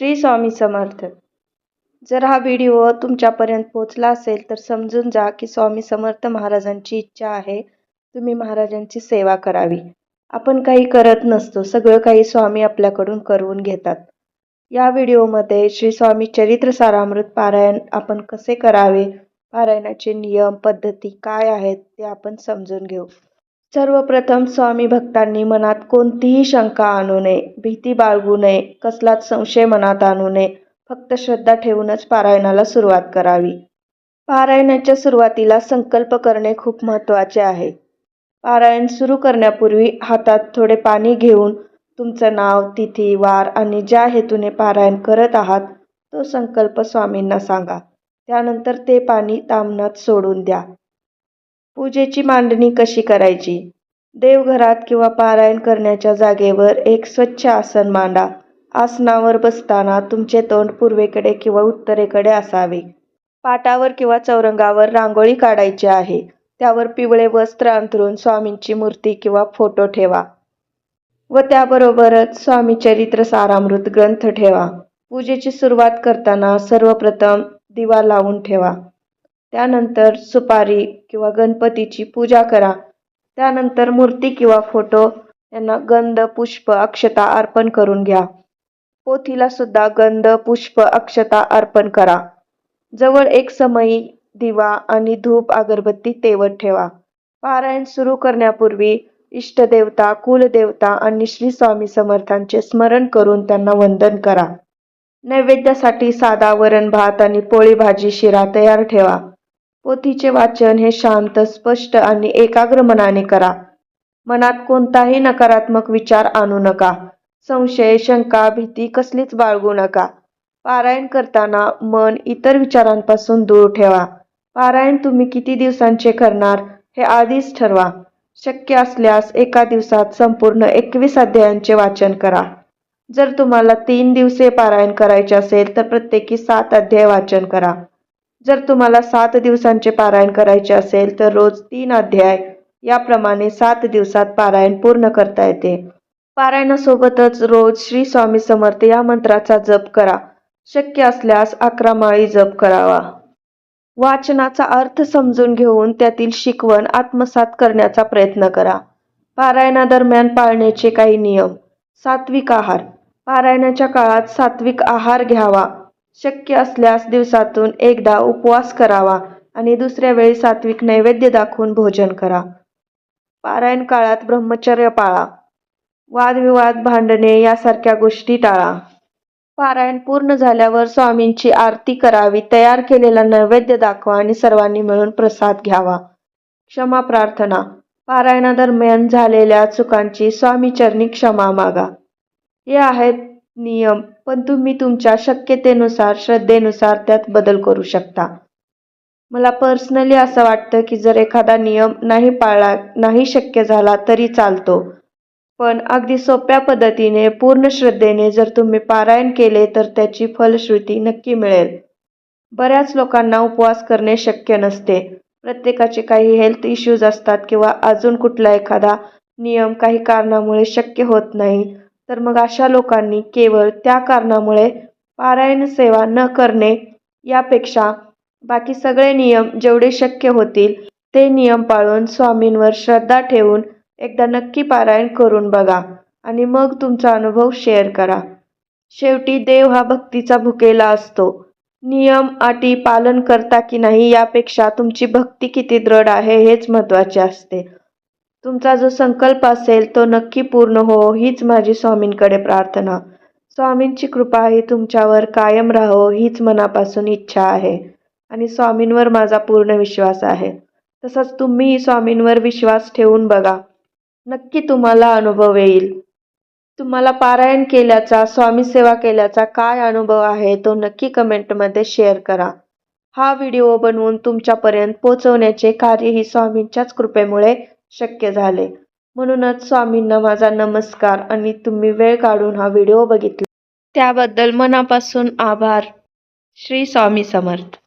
श्री स्वामी समर्थ. जर हा व्हिडिओ तुमच्यापर्यंत पोहोचला असेल तर समजून जा की स्वामी समर्थ महाराजांची इच्छा आहे. तुम्ही महाराजांची सेवा करावी. आपण काही करत नसतो. सगळं काही स्वामी आपल्याकडून करून घेतात. या व्हिडिओमध्ये श्री स्वामी चरित्र सारामृत पारायण आपण कसे करावे? पारायणाचे नियम पद्धती काय आहेत ते आपण समजून घेऊ. सर्वप्रथम स्वामी भक्तांनी मनात कोणतीही शंका आणू नये भीती बाळगू नये कसलाच संशय मनात आणू नये फक्त श्रद्धा ठेवूनच पारायणाला सुरुवात करावी. पारायणाच्या सुरुवातीला संकल्प करणे खूप महत्त्वाचे आहे. पारायण सुरू करण्यापूर्वी हातात थोडे पाणी घेऊन तुमचं नाव तिथी वार आणि ज्या हेतूने पारायण करत आहात तो संकल्प स्वामींना सांगा. त्यानंतर ते पाणी तामणात सोडून द्या. पूजेची मांडणी कशी करायची? देवघरात किंवा पारायण करण्याच्या जागेवर एक स्वच्छ आसन मांडा. आसनावर बसताना तुमचे तोंड पूर्वेकडे किंवा उत्तरेकडे असावे. पाटावर किंवा चौरंगावर रांगोळी काढायची आहे. त्यावर पिवळे वस्त्र अंथरून स्वामींची मूर्ती किंवा फोटो ठेवा. व त्याबरोबरच स्वामी चरित्र सारामृत ग्रंथ ठेवा. पूजेची सुरुवात करताना सर्वप्रथम दिवा लावून ठेवा. त्यानंतर सुपारी किंवा गणपतीची पूजा करा. त्यानंतर मूर्ती किंवा फोटो यांना गंध पुष्प अक्षता अर्पण करून घ्या. पोथीला सुद्धा गंध पुष्प अक्षता अर्पण करा. जवळ एक समयी दिवा आणि धूप अगरबत्ती तेवत ठेवा. पारायण सुरू करण्यापूर्वी इष्टदेवता कुलदेवता आणि श्री स्वामी समर्थांचे स्मरण करून त्यांना वंदन करा. नैवेद्यासाठी साधा वरण भात आणि पोळी भाजी शिरा तयार ठेवा. पोथीचे वाचन हे शांत स्पष्ट आणि एकाग्र मनाने करा. मनात कोणताही नकारात्मक विचार आणू नका. संशय शंका भीती कसलीच बाळगू नका. पारायण करताना मन इतर विचारांपासून दूर ठेवा. पारायण तुम्ही किती दिवसांचे करणार हे आधीच ठरवा. शक्य असल्यास एका दिवसात संपूर्ण एकवीस अध्यायांचे वाचन करा. जर तुम्हाला तीन दिवसे पारायण करायचे असेल तर प्रत्येकी सात अध्याय वाचन करा. जर तुम्हाला सात दिवसांचे पारायण करायचे असेल तर रोज तीन अध्याय याप्रमाणे सात दिवसात पारायण पूर्ण करता येते. पारायणासोबतच रोज श्री स्वामी समर्थ या मंत्राचा जप करा. शक्य असल्यास अकरा माळी जप करावा. वाचनाचा अर्थ समजून घेऊन त्यातील शिकवण आत्मसात करण्याचा प्रयत्न करा. पारायणादरम्यान पाळण्याचे काही नियम. सात्विक आहार. पारायणाच्या काळात सात्विक आहार घ्यावा. शक्य असल्यास दिवसातून एकदा उपवास करावा आणि दुसऱ्या वेळी सात्विक नैवेद्य दाखवून भोजन करा. पारायण काळात ब्रह्मचर्य पाळा. वादविवाद भांडणे यासारख्या गोष्टी टाळा. पारायण पूर्ण झाल्यावर स्वामींची आरती करावी तयार केलेला नैवेद्य दाखवा आणि सर्वांनी मिळून प्रसाद घ्यावा. क्षमा प्रार्थना. पारायणादरम्यान झालेल्या चुकांची स्वामीचरणी क्षमा मागा. हे आहेत नियम पण तुम्ही तुमच्या शक्यतेनुसार श्रद्धेनुसार त्यात बदल करू शकता. मला पर्सनली असं वाटतं की जर एखादा नियम नाही पाळला नाही शक्य झाला तरी चालतो. पण अगदी सोप्या पद्धतीने पूर्ण श्रद्धेने जर तुम्ही पारायण केले तर त्याची फलश्रुती नक्की मिळेल. बऱ्याच लोकांना उपवास करणे शक्य नसते. प्रत्येकाचे काही हेल्थ इश्यूज असतात किंवा अजून कुठला एखादा नियम काही कारणामुळे शक्य होत नाही. तर मग अशा लोकांनी केवळ त्या कारणामुळे पारायण सेवा न करणे यापेक्षा बाकी सगळे नियम जेवढे शक्य होतील ते नियम पाळून स्वामींवर श्रद्धा ठेवून एकदा नक्की पारायण करून बघा आणि मग तुमचा अनुभव शेअर करा. शेवटी देव हा भक्तीचा भुकेला असतो. नियम अटी पालन करता की नाही यापेक्षा तुमची भक्ती किती दृढ आहे हेच महत्त्वाचे असते. तुमचा जो संकल्प असेल तो नक्की पूर्ण हो हीच माझी स्वामींकडे प्रार्थना. स्वामींची कृपा ही तुमच्यावर कायम राहो हीच मनापासून इच्छा आहे. आणि स्वामींवर माझा पूर्ण विश्वास आहे. तसंच तुम्हीही स्वामींवर विश्वास ठेवून बघा. नक्की तुम्हाला अनुभव येईल. तुम्हाला पारायण केल्याचा स्वामी सेवा केल्याचा काय अनुभव आहे तो नक्की कमेंटमध्ये शेअर करा. हा व्हिडिओ बनवून तुमच्यापर्यंत पोचवण्याचे कार्य ही स्वामींच्याच कृपेमुळे शक्य झाले. म्हणूनच स्वामींना माझा नमस्कार आणि तुम्ही वेळ काढून हा व्हिडिओ बघितला. त्याबद्दल मनापासून आभार. श्री स्वामी समर्थ.